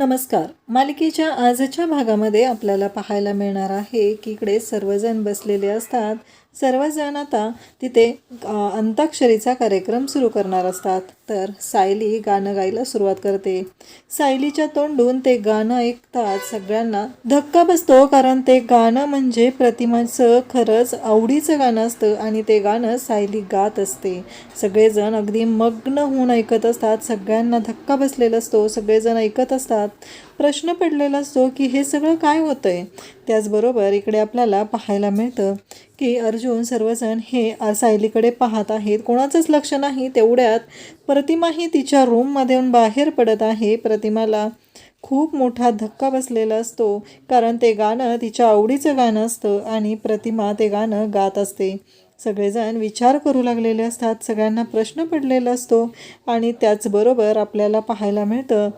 नमस्कार. मालिकेच्या आजच्या भागामध्ये आपल्याला पाहायला मिळणार आहे की इकडे सर्वजण बसलेले असतात. सर्वजण आता तिथे अंताक्षरीचा कार्यक्रम सुरू करणार असतात. तर सायली गाणं गायला सुरुवात करते. सायलीच्या तोंडून ते गाणं ऐकतात सगळ्यांना धक्का बसतो कारण ते गाणं म्हणजे प्रतिमाचं खरंच आवडीचं गाणं असतं आणि ते गाणं सायली गात असते. सगळेजण अगदी मग्न होऊन ऐकत असतात. सगळ्यांना धक्का बसलेला असतो. सगळेजण ऐकत असतात. प्रश्न पडलेला असतो की हे सगळं काय होतं आहे त्याचबरोबर इकडे आपल्याला पाहायला मिळतं की अर्जुन सर्वजण हे सायलीकडे पाहत आहेत. कोणाचंच लक्ष नाही तेवढ्यात प्रतिमाही तिच्या रूममधून बाहेर पडत आहे. प्रतिमाला खूप मोठा धक्का बसलेला असतो कारण ते गाणं तिच्या आवडीचं गाणं असतं आणि प्रतिमा ते गाणं गात असते. सगळेजण विचार करू लागलेले असतात. सगळ्यांना प्रश्न पडलेला असतो आणि त्याचबरोबर आपल्याला पाहायला मिळतं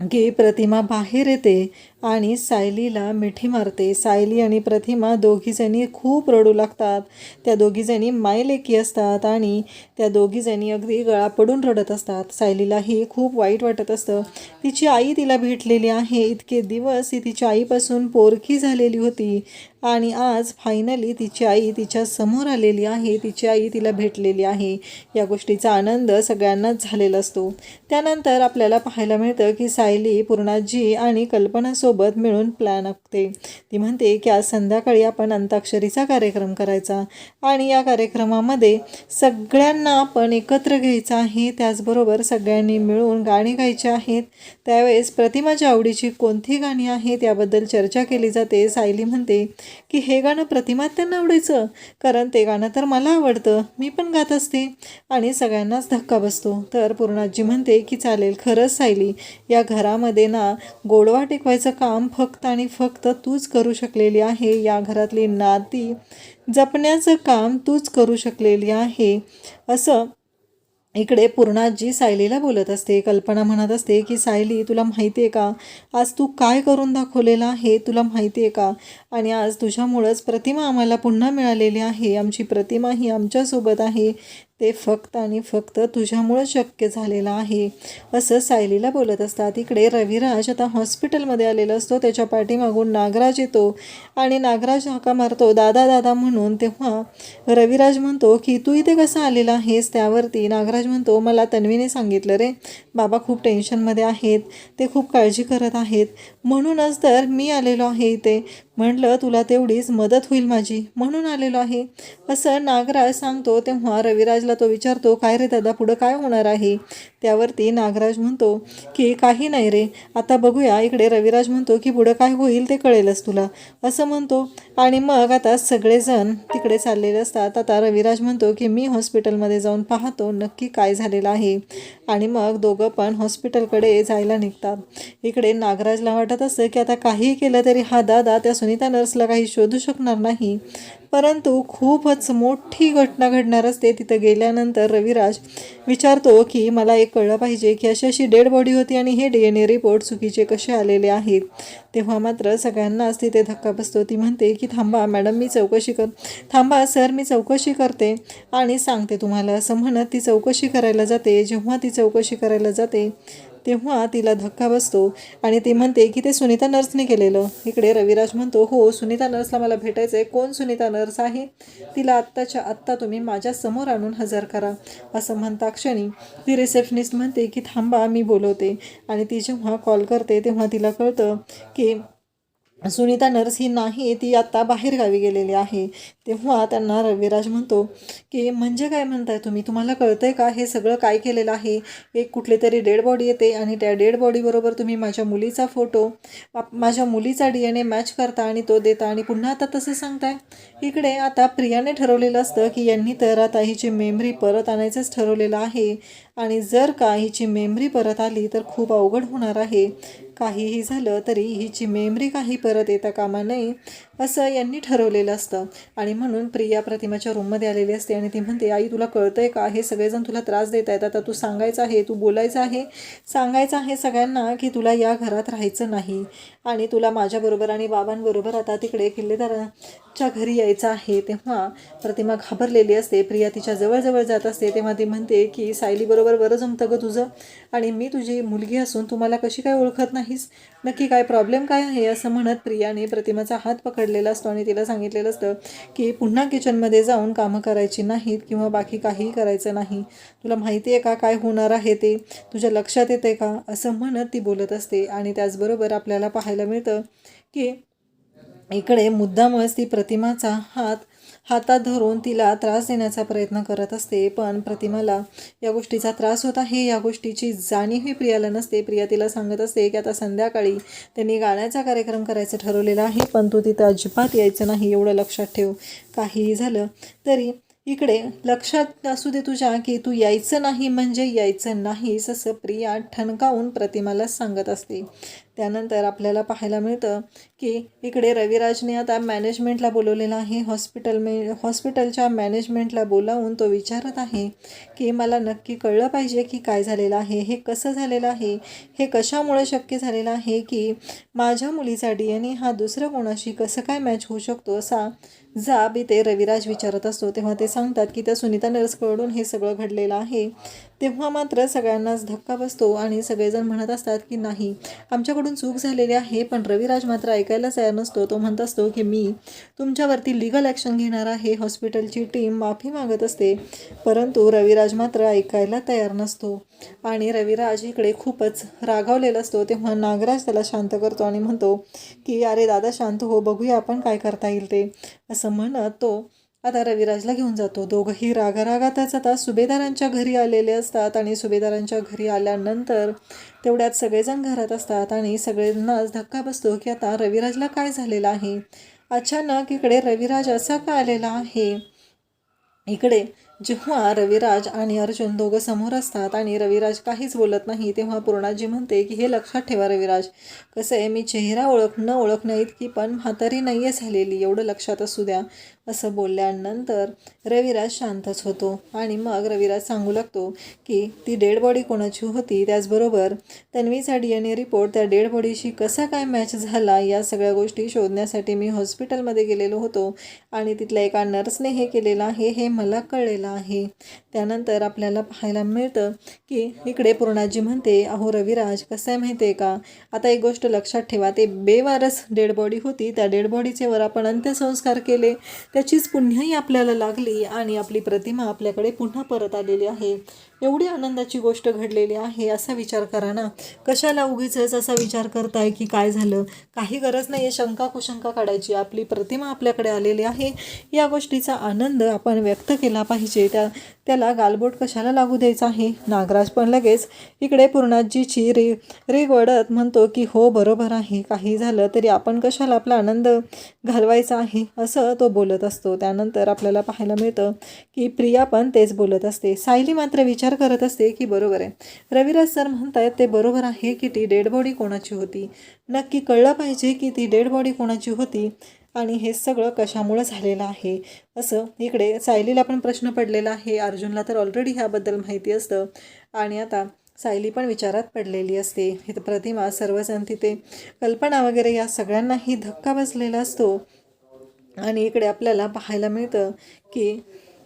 की प्रतिमा बाहेर येते. आणि सायलीला मिठी मारते. सायली आणि प्रतिमा दोघीजणी खूप रडू लागतात. त्या दोघीजणी मायलेकी असतात आणि त्या दोघीजणी अगदी गळा पडून रडत असतात. सायलीलाही खूप वाईट वाटत असतं. तिची आई तिला भेटलेली आहे. इतके दिवस ही तिच्या आईपासून पोरखी झालेली होती आणि आज फायनली तिची आई तिच्या समोर आलेली आहे. तिची आई तिला भेटलेली आहे. या गोष्टीचा आनंद सगळ्यांनाच झालेला असतो. त्यानंतर आपल्याला पाहायला मिळतं की सायली पूर्णाजी आणि सोबत मिळून प्लॅन आखते ती म्हणते की आज संध्याकाळी आपण अंताक्षरीचा कार्यक्रम करायचा आणि या कार्यक्रमामध्ये सगळ्यांना आपण एकत्र घ्यायचं आहे. त्याचबरोबर सगळ्यांनी मिळून गाणी गायची आहेत. त्यावेळेस प्रतिमाच्या आवडीची कोणती गाणी आहेत याबद्दल चर्चा केली जाते. सायली म्हणते की हे गाणं प्रतिमा त्यांना आवडायचं कारण ते गाणं तर मला आवडतं. मी पण गात असते आणि सगळ्यांनाच धक्का बसतो. तर पूर्णाजी म्हणते की चालेल खरंच सायली या घरामध्ये ना गोडवा टिकवायचं काम फक्त आणि फक्त तूच करू शकलेली आहे. या घरातली नाती जपण्याचं काम तूच करू शकलेली आहे. असं इकडे पूर्णाजी सायलीला बोलत असते. कल्पना म्हणत असते की सायली तुला माहिती आहे का? आज तू काय करून दाखवलेलं आहे? तुला माहिती आहे का? आणि आज तुझ्यामुळंच प्रतिमा आम्हाला पुन्हा मिळालेली आहे. आमची प्रतिमा ही आमच्यासोबत आहे. ते फक्त आणि फक्त तुझ्यामुळं शक्य झालेलं आहे असं सायलीला बोलत असतात. इकडे रविराज आता हॉस्पिटलमध्ये आलेला असतो. त्याच्या पाठीमागून नागराज येतो आणि नागराज हाका मारतो. दादा दादा म्हणून तेव्हा रविराज म्हणतो की तू इथे कसा आलेला आहेस? त्यावरती नागराज म्हणतो मला तन्वीने सांगितलं रे बाबा खूप टेन्शनमध्ये आहेत ते खूप काळजी करत आहेत. म्हणूनच तर मी आलेलो आहे इथे. म्हटलं तुला तेवढीच मदत होईल माझी. म्हणून आलेलो आहे. असं नागराज सांगतो तेव्हा रविराजला तो विचारतो काय रे दादा पुढं काय होणार आहे? त्यावरती नागराज म्हणतो की काही नाही रे. आता बघूया. इकडे रविराज म्हणतो की पुढं काय होईल ते कळेलच तुला. असं म्हणतो. आणि मग आता सगळेजण तिकडे चाललेले असतात. आता रविराज म्हणतो की मी हॉस्पिटलमध्ये जाऊन पाहतो नक्की काय झालेलं आहे. आणि मग दोघं पण हॉस्पिटलकडे जायला निघतात. इकडे नागराजला वाटत असतं की आता काही केलं तरी हा दादा त्या सुनीता नर्सला काही शोधू शकणार नाही. परंतु खूपच मोठी घटना घडणार असते. तिथं गेल्यानंतर रविराज विचारतो की मला एक कळलं पाहिजे की अशी अशी डेड बॉडी होती आणि हे डी एन ए रिपोर्ट चुकीचे कसे आलेले आहेत? तेव्हा मात्र सगळ्यांनाच तिथे धक्का बसतो. ती म्हणते की थांबा मॅडम मी चौकशी कर थांबा सर मी चौकशी करते आणि सांगते तुम्हाला. असं म्हणत ती चौकशी करायला जाते. जेव्हा ती चौकशी करायला जाते तेव्हा तिला धक्का बसतो आणि ती म्हणते की ते सुनीता नर्सने केलेलं. इकडे रविराज म्हणतो हो सुनीता नर्सला मला भेटायचं आहे कोण सुनीता नर्स आहे? तिला आत्ताच्या आत्ता तुम्ही माझ्यासमोर आणून हजर करा. असं म्हणता क्षणी ती रिसेप्शनिस्ट म्हणते की थांबा मी बोलवते. आणि ती जेव्हा कॉल करते तेव्हा तिला कळतं की सुनीता नर्स ही नाही ती आत्ता बाहेरगावी गेलेली आहे. तेव्हा त्यांना रविराज म्हणतो की म्हणजे काय म्हणताय तुम्ही? तुम्हाला कळतंय का? हे सगळं काय केलेलं आहे? एक कुठली तरी डेड बॉडी येते आणि त्या डेड बॉडीबरोबर तुम्ही माझ्या मुलीचा फोटो माझ्या मुलीचा डी एन ए मॅच करता आणि तो देता आणि पुन्हा आता तसं सांगताय? इकडे आता प्रियाने ठरवलेलं असतं की यांनी तर आता हिची मेमरी परत आणायचंच ठरवलेलं आहे आणि जर का हिची मेमरी परत आली तर खूप अवघड होणार आहे. काहीही झालं तरी हिची मेमरी काही परत येता कामा नये असं यांनी ठरवलेलं असतं. आणि म्हणून प्रिया प्रतिमाच्या रूममध्ये आलेली असते आणि ती म्हणते आई तुला कळतंय का? हे सगळेजण तुला त्रास देत आहेत. आता तू सांगायचं आहे तू बोलायचं आहे. सांगायचं आहे सगळ्यांना की तुला या घरात राहायचं नाही. आणि तुला माझ्याबरोबर आणि बाबांबरोबर आता तिकडे किल्लेदाराच्या घरी यायचं आहे. तेव्हा प्रतिमा घाबरलेली असते. प्रिया तिच्या जवळजवळ जात असते. तेव्हा ती म्हणते की सायलीबरोबर बरं जमतं गं तुझं. आणि मी तुझी मुलगी असून तुम्हाला कशी काय ओळखत नाही? नाहीस. नक्की काय प्रॉब्लेम काय आहे? असं म्हणत प्रियाने प्रतिमाचा हात पकडलेला असतो आणि तिला सांगितलेलं असतं की पुन्हा किचनमध्ये जाऊन कामं करायची नाहीत किंवा बाकी काहीही करायचं नाही. तुला माहिती आहे का काय होणार आहे ते? तुझ्या लक्षात येते का? असं म्हणत ती बोलत असते आणि त्याचबरोबर आपल्याला पाहायला मिळतं की इकडे मुद्दामच ती प्रतिमाचा हात हातात धरून तिला त्रास देण्याचा प्रयत्न करत असते पण प्रतिमाला या गोष्टीचा त्रास होत आहे. या गोष्टीची जाणीवही प्रियाला नसते. प्रिया तिला सांगत असते की आता संध्याकाळी त्यांनी गाण्याचा कार्यक्रम करायचं ठरवलेला आहे पण तू तिथं अजिबात यायचं नाही एवढं लक्षात ठेव. काहीही झालं तरी इकडे लक्षात असू दे तुझ्या की तू यायचं नाही म्हणजे यायचं नाहीस असं प्रिया ठणकावून प्रतिमाला सांगत असते. त्यानंतर आपल्याला पाहायला मिळतं की इकडे रविराजने आता मॅनेजमेंटला बोलवलेलं आहे. हॉस्पिटल मे हॉस्पिटलच्या मॅनेजमेंटला बोलावून तो विचारत आहे की मला नक्की कळलं पाहिजे की काय झालेलं आहे हे कसं झालेलं आहे हे कशामुळे शक्य झालेलं आहे की माझ्या मुलीचा डी एन ए हा दुसऱ्या कोणाशी कसं काय मॅच होऊ शकतो असा जाब इथे रविराज विचारत असतो. तेव्हा ते सांगतात की त्या सुनीता नर्सकडून हे सगळं घडलेलं आहे. तेव्हा मात्र सगळ्यांनाच धक्का बसतो आणि सगळेजण म्हणत असतात की नाही आमच्याकडून चूक झालेली आहे पण रविराज मात्र ऐकायला तयार नसतो. तो म्हणत असतो की मी तुमच्यावरती लिगल ॲक्शन घेणार आहे हॉस्पिटलची टीम माफी मागत असते. परंतु रविराज मात्र ऐकायला तयार नसतो. आणि रविराज इकडे खूपच रागावलेला असतो. तेव्हा नागराज त्याला शांत करतो आणि म्हणतो की अरे दादा शांत हो बघूया आपण काय करता येईल ते. असं म्हणत तो आता रविराजला घेऊन जातो. दोघंही रागारागातच आता सुभेदारांच्या घरी आलेले असतात आणि सुभेदारांच्या घरी आल्यानंतर तेवढ्यात सगळेजण घरात असतात आणि सगळ्यांनाच धक्का बसतो की आता रविराजला काय झालेलं आहे? अचानक इकडे रविराज असा का आलेला आहे? इकडे जेव्हा रविराज आणि अर्जुन दोघं समोर असतात आणि रविराज काहीच बोलत नाही तेव्हा पूर्णाजी म्हणते की हे लक्षात ठेवा रविराज कसं आहे मी चेहरा ओळख न ओळखण्या इतकी पण म्हातारी नाही आहे झालेली एवढं लक्षात असू द्या असं बोलल्यानंतर रविराज शांतच होतो आणि मग रविराज सांगू लागतो की ती डेड बॉडी कोणाची होती त्याचबरोबर तन्वीचा डी एन ए रिपोर्ट त्या डेड बॉडीशी कसा काय मॅच झाला या सगळ्या गोष्टी शोधण्यासाठी मी हॉस्पिटलमध्ये गेलेलो होतो आणि तिथल्या एका नर्सने हे केलेलं आहे हे मला कळलेलं आहे. त्यानंतर आपल्याला पाहायला मिळतं की इकडे पूर्णाजी म्हणते अहो रविराज कसं आहे माहिती आहे का? आता एक गोष्ट लक्षात ठेवा ते बेवारस डेड बॉडी होती. त्या डेड बॉडीचे वर आपण अंत्यसंस्कार केले. त्याचीच पुण्याही आपल्याला लागली आणि आपली प्रतिमा आपल्याकडे पुन्हा परत आलेली आहे. एवढी आनंदाची गोष्ट घडलेली आहे असा विचार करा ना. कशाला उगीच असा विचार करताय की काय झालं? काही गरज नाही आहे शंका कुशंका काढायची. आपली प्रतिमा आपल्याकडे आलेली आहे. या गोष्टीचा आनंद आपण व्यक्त केला पाहिजे. त्या त्याला गालबोट कशाला लागू द्यायचा आहे? नागराज पण लगेच इकडे पूर्णाजीची रे रेगवडत म्हणतो की हो बरोबर आहे. काही झालं तरी आपण कशाला आपला आनंद घालवायचा आहे? असं तो बोलत असतो. त्यानंतर आपल्याला पाहायला मिळतं की प्रिया पण तेच बोलत असते. सायली मात्र विचार करत असते की बरोबर आहे. रविराज सर म्हणतायत ते बरोबर आहे की ती डेड बॉडी कोणाची होती? नक्की कळलं पाहिजे की ती डेड बॉडी कोणाची होती? आणि हे सगळं कशामुळं झालेलं आहे? असं इकडे सायलीला पण प्रश्न पडलेला आहे. अर्जुनला तर ऑलरेडी ह्याबद्दल माहिती असतं. आणि आता सायली पण विचारात पडलेली असते. हे प्रतिमा सर्वजण तिथे कल्पना वगैरे या सगळ्यांनाही धक्का बसलेला असतो. आणि इकडे आपल्याला पाहायला मिळतं की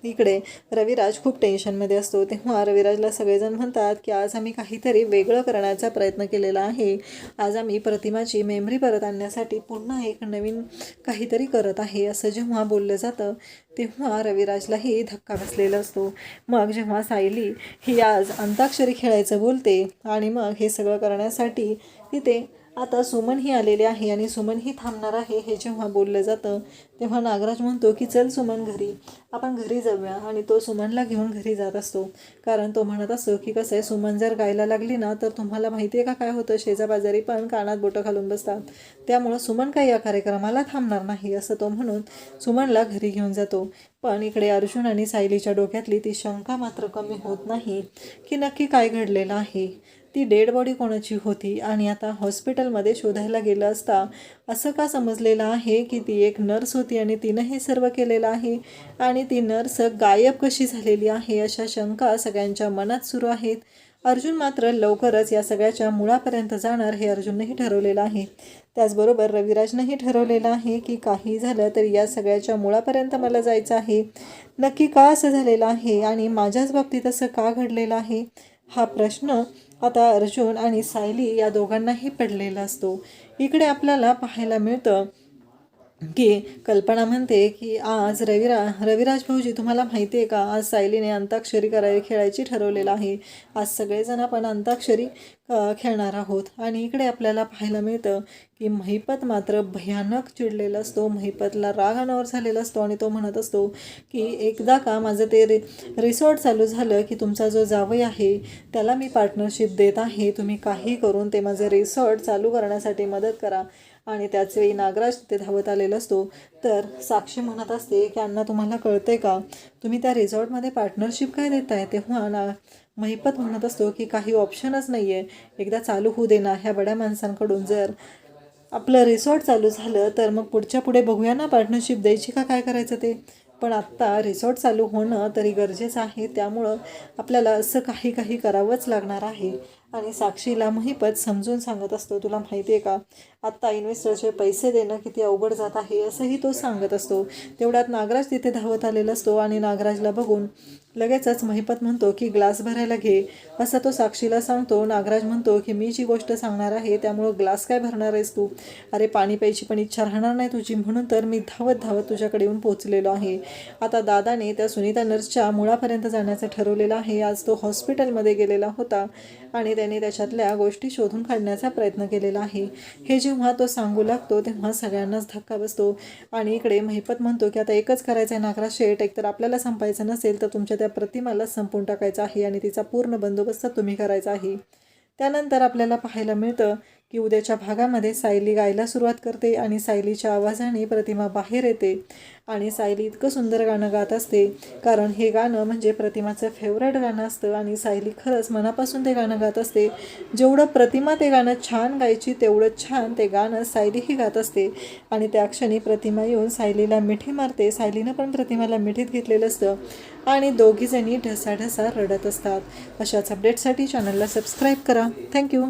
इकडे रविराज खूप टेन्शनमध्ये असतो. तेव्हा रविराजला सगळेजण म्हणतात की आज आम्ही काहीतरी वेगळं करण्याचा प्रयत्न केलेला आहे. आज आम्ही प्रतिमाची मेमरी परत आणण्यासाठी पुन्हा एक नवीन काहीतरी करत आहे असं जेव्हा बोललं जातं तेव्हा रविराजलाही धक्का बसलेला असतो. मग जेव्हा सायली ही आज अंताक्षरी खेळायचं बोलते आणि मग हे सगळं करण्यासाठी तिथे आता सुमनही आलेले आहे आणि सुमनही थांबणार आहे हे जेव्हा बोललं जातं तेव्हा नागराज म्हणतो की चल सुमन घरी आपण घरी जाऊया. आणि तो सुमनला घेऊन घरी जात असतो. कारण तो म्हणत असतो की कसं आहे सुमन जर गायला लागली ना तर तुम्हाला माहिती आहे का काय होतं? शेजाबाजारी पण कानात बोटं घालून बसतात. त्यामुळं सुमन काही या कार्यक्रमाला थांबणार नाही असं तो म्हणून सुमनला घरी घेऊन जातो. पण इकडे अर्जुन आणि सायलीच्या डोक्यातली ती शंका मात्र कमी होत नाही की नक्की काय घडलेलं आहे. ती डेड बॉडी कोणाची होती आणि आता हॉस्पिटलमध्ये शोधायला गेलं असता असं का समजलेलं आहे की ती एक नर्स होती आणि तिनं हे सर्व केलेलं आहे? आणि ती नर्स गायब कशी झालेली आहे अशा शंका सगळ्यांच्या मनात सुरू आहेत. अर्जुन मात्र लवकरच या सगळ्याच्या मुळापर्यंत जाणार हे अर्जुननेही ठरवलेलं आहे. त्याचबरोबर रविराजनंही ठरवलेलं आहे की काही झालं तरी या सगळ्याच्या मुळापर्यंत मला जायचं आहे. नक्की का असं झालेलं आहे आणि माझ्याच बाबतीत असं का घडलेलं आहे? हा प्रश्न आता अर्जुन आणि सायली या दोघांनाही पडलेला असतो. इकडे आपल्याला पाहायला मिळतं की कल्पना म्हणते की आज रविरा रविराज भाऊजी तुम्हाला माहिती आहे का? आज सायलीने अंताक्षरी करायला खेळायची ठरवलेलं आहे. आज सगळेजण आपण अंताक्षरी खेळणार आहोत. आणि इकडे आपल्याला पाहायला मिळतं की महिपत मात्र भयानक चिडलेला असतो. महिपतला राग अनावर झालेला असतो आणि तो म्हणत असतो की एकदा का माझं ते रि रिसॉर्ट चालू झालं की तुमचा जो जावई आहे त्याला मी पार्टनरशिप देत आहे. तुम्ही काही करून ते माझं रिसॉर्ट चालू करण्यासाठी मदत करा. आणि त्याचवेळी नागराज तिथे धावत आलेला असतो. तर साक्षी म्हणत असते की अण्णा तुम्हाला कळते का? तुम्ही त्या रिसॉर्टमध्ये पार्टनरशिप काय देताय? तेव्हा ना महिपत म्हणत असतो की काही ऑप्शनच नाही आहे एकदा चालू होऊ देना ह्या बड्या माणसांकडून जर आपलं रिसॉर्ट चालू झालं तर मग पुढच्या पुढे बघूया ना पार्टनरशिप द्यायची का काय करायचं ते. पण आत्ता रिसॉर्ट चालू होणं तरी गरजेचं आहे. त्यामुळं आपल्याला असं काही काही करावंच लागणार आहे. आणि साक्षीला महिपत समजून सांगत असतो तुला माहिती आहे का आत्ता इन्व्हेस्टरचे पैसे देणं किती अवघड जात आहे असंही तो सांगत असतो. तेवढ्यात नागराज तिथे धावत आलेला असतो आणि नागराजला बघून लगेचच महिपत म्हणतो की ग्लास भरायला घे. असं तो साक्षीला सांगतो. नागराज म्हणतो की मी जी गोष्ट सांगणार आहे त्यामुळं ग्लास काय भरणार आहेस तू? अरे पाणी प्यायची पण इच्छा राहणार नाही तुझी म्हणून तर मी धावत धावत तुझ्याकडे येऊन पोहोचलेलो आहे. आता दादाने त्या सुनीता नर्सच्या मुळापर्यंत जाण्याचं ठरवलेलं आहे. आज तो हॉस्पिटलमध्ये गेलेला होता आणि त्याने त्याच्यातल्या गोष्टी शोधून काढण्याचा प्रयत्न केलेला आहे. हे जे जेव्हा तो सांगू लागतो तेव्हा सगळ्यांनाच धक्का बसतो. आणि इकडे महिपत म्हणतो की आता एकच करायचं आहे नागरा शेठ एकतर आपल्याला संपायचं नसेल तर तुमच्या त्या प्रतिमाला संपून टाकायचं आहे आणि तिचा पूर्ण बंदोबस्त तुम्ही करायचा आहे. त्यानंतर आपल्याला पाहायला मिळतं की उद्याच्या भागामध्ये सायली गायला सुरुवात करते आणि सायलीच्या आवाजाने प्रतिमा बाहेर येते आणि सायली इतकं सुंदर गाणं गात असते. कारण हे गाणं म्हणजे प्रतिमाचं फेवरेट गाणं असतं आणि सायली खरंच मनापासून ते गाणं गात असते. जेवढं प्रतिमा ते गाणं छान गायची तेवढं छान ते गाणं सायलीही गात असते. आणि त्या क्षणी प्रतिमा येऊन सायलीला मिठी मारते. सायलीनं पण प्रतिमाला मिठीत घेतलेलं असतं. आणि दोघीजणी ढसाढसा रडत असतात. अशाच अपडेटसाठी चॅनलला सबस्क्राईब करा. थँक्यू